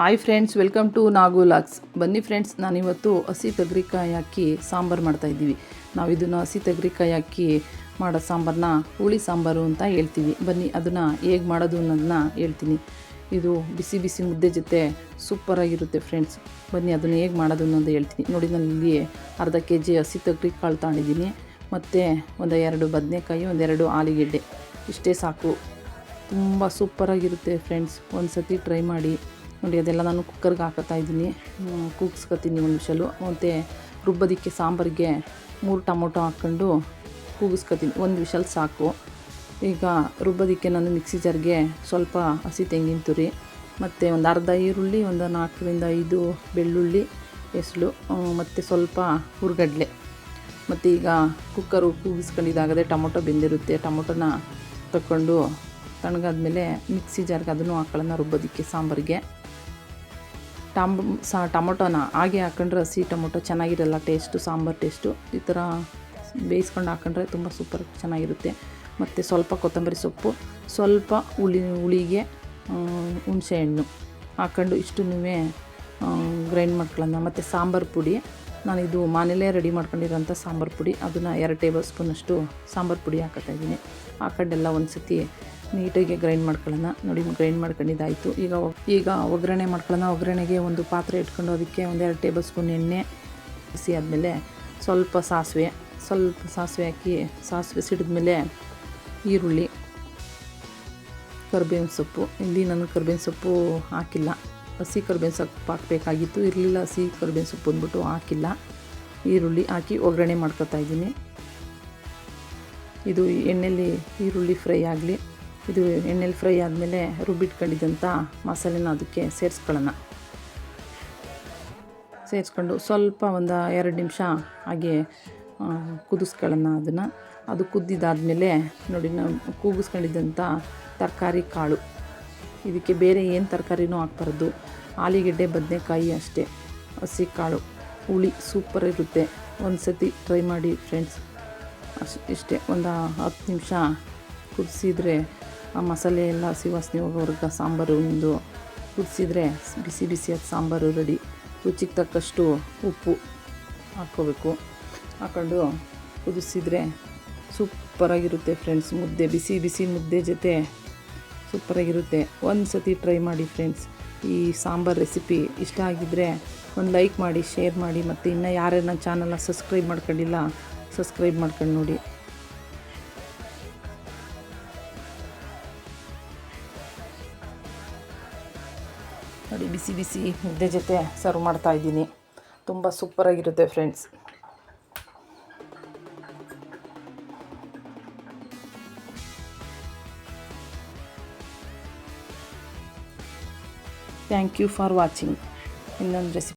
Hi friends welcome to Nagu LOX ಬನ್ನಿ friends ನಾನಿವತ್ತು ಹಸಿ ತೆಗ್ರಿಕಾಯಿ ಹಾಕಿ ಸಾಂಬಾರು ಮಾಡ್ತಾಯಿದ್ದೀವಿ ನಾವು ಇದನ್ನು ಹಸಿ ತೆಗ್ರಿಕಾಯಿ ಹಾಕಿ ಮಾಡೋ ಸಾಂಬಾರನ್ನ ಹುಳಿ ಸಾಂಬಾರು ಅಂತ ಹೇಳ್ತೀವಿ. ಬನ್ನಿ, ಅದನ್ನು ಹೇಗೆ ಮಾಡೋದು ಅನ್ನೋದನ್ನ ಹೇಳ್ತೀನಿ. ಇದು ಬಿಸಿ ಬಿಸಿ ಮುದ್ದೆ ಜೊತೆ ಸೂಪರಾಗಿರುತ್ತೆ ಫ್ರೆಂಡ್ಸ್ ಬನ್ನಿ, ಅದನ್ನು ಹೇಗೆ ಮಾಡೋದು ಅನ್ನೋದು ಹೇಳ್ತೀನಿ. ನೋಡಿ, ನಾನು ಇಲ್ಲಿ ಅರ್ಧ ಕೆ ಜಿ ಹಸಿ ತೆಗ್ರಿ ಕಾಳು ತಗೊಂಡಿದ್ದೀನಿ ಮತ್ತು ಒಂದು ಎರಡು ಬದನೆಕಾಯಿ ಒಂದೆರಡು ಆಲೂಗೆಡ್ಡೆ. ಇಷ್ಟೇ ಸಾಕು. ತುಂಬ ಸೂಪರಾಗಿರುತ್ತೆ ಫ್ರೆಂಡ್ಸ್ ಒಂದು ಸತಿ ಟ್ರೈ ಮಾಡಿ. ನೋಡಿ, ಅದೆಲ್ಲ ನಾನು ಕುಕ್ಕರ್ಗೆ ಹಾಕತ್ತಾ ಇದ್ದೀನಿ. ಕೂಗಿಸ್ಕೊತೀನಿ ಒಂದು ವಿಷಲು ಮತ್ತು ರುಬ್ಬೋದಕ್ಕೆ ಸಾಂಬಾರಿಗೆ ಮೂರು ಟೊಮೊಟೊ ಹಾಕ್ಕೊಂಡು ಕೂಗಿಸ್ಕೊತೀನಿ. ಒಂದು ವಿಷಲ್ ಸಾಕು. ಈಗ ರುಬ್ಬೋದಕ್ಕೆ ನಾನು ಮಿಕ್ಸಿ ಜಾರ್ಗೆ ಸ್ವಲ್ಪ ಹಸಿ ತೆಂಗಿನ ತುರಿ, ಮತ್ತು ಒಂದು ಅರ್ಧ ಈರುಳ್ಳಿ, ಒಂದು ನಾಲ್ಕರಿಂದ ಐದು ಬೆಳ್ಳುಳ್ಳಿ, ಹೆಸಳು ಮತ್ತು ಸ್ವಲ್ಪ ಹುರ್ಗಡ್ಲೆ. ಮತ್ತು ಈಗ ಕುಕ್ಕರು ಕೂಗಿಸ್ಕೊಂಡಿದ್ದಾಗದೆ ಟೊಮೊಟೊ ಬೆಂದಿರುತ್ತೆ. ಟೊಮೊಟೊನ ತಗೊಂಡು ತಣ್ಣಗಾದ್ಮೇಲೆ ಮಿಕ್ಸಿ ಜಾರ್ಗೆ ಅದನ್ನು ಹಾಕೊಳ್ಳೋಣ, ರುಬ್ಬೋದಕ್ಕೆ ಸಾಂಬಾರಿಗೆ. ಟಮ್ ಸಾ ಟೊಮೊಟೋನ ಹಾಗೆ ಹಾಕೊಂಡ್ರೆ ಹಸಿ ಟೊಮೊಟೊ ಚೆನ್ನಾಗಿರಲ್ಲ, ಟೇಸ್ಟು, ಸಾಂಬಾರು ಟೇಸ್ಟು. ಈ ಥರ ಬೇಯಿಸ್ಕೊಂಡು ಹಾಕೊಂಡ್ರೆ ತುಂಬ ಸೂಪರ್, ಚೆನ್ನಾಗಿರುತ್ತೆ. ಮತ್ತು ಸ್ವಲ್ಪ ಕೊತ್ತಂಬರಿ ಸೊಪ್ಪು, ಸ್ವಲ್ಪ ಹುಳಿ, ಹುಳಿಗೆ ಹುಣಸೆಹಣ್ಣು ಹಾಕೊಂಡು ಇಷ್ಟು ಗ್ರೈಂಡ್ ಮಾಡ್ಕೊಳ್ಳೋಣ. ಮತ್ತು ಸಾಂಬಾರು ಪುಡಿ ನಾನು ಇದು ಮನೇಲೇ ರೆಡಿ ಮಾಡ್ಕೊಂಡಿರೋಂಥ ಸಾಂಬಾರು ಪುಡಿ. ಅದನ್ನು ಎರಡು ಟೇಬಲ್ ಸ್ಪೂನಷ್ಟು ಸಾಂಬಾರು ಪುಡಿ ಹಾಕೋತಾ ಇದ್ದೀನಿ. ಹಾಕೊಂಡೆಲ್ಲ ಒಂದು ಸತಿ ನೀಟಾಗಿ ಗ್ರೈಂಡ್ ಮಾಡ್ಕೊಳ್ಳೋಣ. ನೋಡಿ ಗ್ರೈಂಡ್ ಮಾಡ್ಕೊಂಡಿದ್ದಾಯಿತು. ಈಗ ಈಗ ಒಗ್ಗರಣೆ ಮಾಡ್ಕೊಳ್ಳೋಣ. ಒಗ್ಗರಣೆಗೆ ಒಂದು ಪಾತ್ರೆ ಇಟ್ಕೊಂಡು ಅದಕ್ಕೆ ಒಂದೆರಡು ಟೇಬಲ್ ಸ್ಪೂನ್ ಎಣ್ಣೆ ಬಿಸಿ ಆದಮೇಲೆ ಸ್ವಲ್ಪ ಸಾಸಿವೆ ಸ್ವಲ್ಪ ಸಾಸಿವೆ ಹಾಕಿ, ಸಾಸಿವೆ ಸಿಡಿದ್ಮೇಲೆ ಈರುಳ್ಳಿ, ಕರ್ಬೇವಿನ ಸೊಪ್ಪು. ಇಲ್ಲಿ ನಾನು ಕರ್ಬೇವಿನ ಸೊಪ್ಪು ಹಾಕಿಲ್ಲ. ಹಸಿ ಕರ್ಬೇವಿನ ಸೊಪ್ಪು ಹಾಕಬೇಕಾಗಿತ್ತು. ಇರಲಿಲ್ಲ ಹಸಿ ಕರ್ಬೇವಿನ ಸೊಪ್ಪು ಅಂದ್ಬಿಟ್ಟು ಹಾಕಿಲ್ಲ. ಈರುಳ್ಳಿ ಹಾಕಿ ಒಗ್ಗರಣೆ ಮಾಡ್ಕೊತಾ ಇದ್ದೀನಿ. ಇದು ಎಣ್ಣೆಯಲ್ಲಿ ಈರುಳ್ಳಿ ಫ್ರೈ ಆಗಲಿ. ಇದು ಎಣ್ಣೆಲಿ ಫ್ರೈ ಆದಮೇಲೆ ರುಬ್ಬಿಟ್ಕೊಂಡಿದ್ದಂಥ ಮಸಾಲೆನ ಅದಕ್ಕೆ ಸೇರಿಸ್ಕೊಳ್ಳೋಣ. ಸೇರಿಸ್ಕೊಂಡು ಸ್ವಲ್ಪ ಒಂದು ಎರಡು ನಿಮಿಷ ಹಾಗೆ ಕುದಿಸ್ಕೊಳ್ಳೋಣ ಅದನ್ನು. ಅದು ಕುದ್ದಿದ್ದಾದಮೇಲೆ ನೋಡಿ, ನಾವು ಕೂಗಿಸ್ಕೊಂಡಿದ್ದಂಥ ತರಕಾರಿ ಕಾಳು. ಇದಕ್ಕೆ ಬೇರೆ ಏನು ತರಕಾರಿನೂ ಹಾಕ್ಬಾರ್ದು. ಆಲೂಗೆಡ್ಡೆ, ಬದನೆಕಾಯಿ ಅಷ್ಟೇ. ಹಸಿ ಕಾಳು, ಹುಳಿ ಸೂಪರ್ ಇರುತ್ತೆ. ಒಂದು ಸತಿ ಟ್ರೈ ಮಾಡಿ ಫ್ರೆಂಡ್ಸ್. ಅಷ್ಟು, ಇಷ್ಟೇ. ಒಂದು ಹತ್ತು ನಿಮಿಷ ಕುದಿಸಿದ್ರೆ ಆ ಮಸಾಲೆ ಎಲ್ಲ ಹಸಿ ವಾಸನೆ ಹೋಗೋವರೆಗೆ ಸಾಂಬಾರು ಒಂದು ಕುದಿಸಿದ್ರೆ ಬಿಸಿ ಬಿಸಿಯಾದ ಸಾಂಬಾರು ರೆಡಿ. ರುಚಿಗೆ ತಕ್ಕಷ್ಟು ಉಪ್ಪು ಹಾಕ್ಕೋಬೇಕು. ಹಾಕ್ಕೊಂಡು ಕುದಿಸಿದ್ರೆ ಸೂಪರಾಗಿರುತ್ತೆ ಫ್ರೆಂಡ್ಸ್ ಮುದ್ದೆ. ಬಿಸಿ ಬಿಸಿ ಮುದ್ದೆ ಜೊತೆ ಸೂಪರಾಗಿರುತ್ತೆ ಒಂದು ಸತಿ ಟ್ರೈ ಮಾಡಿ ಫ್ರೆಂಡ್ಸ್ ಈ ಸಾಂಬಾರು ರೆಸಿಪಿ ಇಷ್ಟ ಆಗಿದ್ದರೆ ಒಂದು ಲೈಕ್ ಮಾಡಿ ಶೇರ್ ಮಾಡಿ ಮತ್ತು ಇನ್ನು ಯಾರೇನ ನನ್ನ ಚಾನಲ್ನ ಸಬ್ಸ್ಕ್ರೈಬ್ ಮಾಡ್ಕೊಂಡಿಲ್ಲ ಸಬ್ಸ್ಕ್ರೈಬ್ ಮಾಡ್ಕೊಂಡು ನೋಡಿ. ನೋಡಿ, ಬಿಸಿ ಬಿಸಿ ಮುದ್ದೆ ಜೊತೆ ಸರ್ವ್ ಮಾಡ್ತಾ ಇದ್ದೀನಿ. ತುಂಬ ಸೂಪರಾಗಿರುತ್ತೆ friends thank you for watching ಇನ್ನೊಂದು ರೆಸಿಪಿ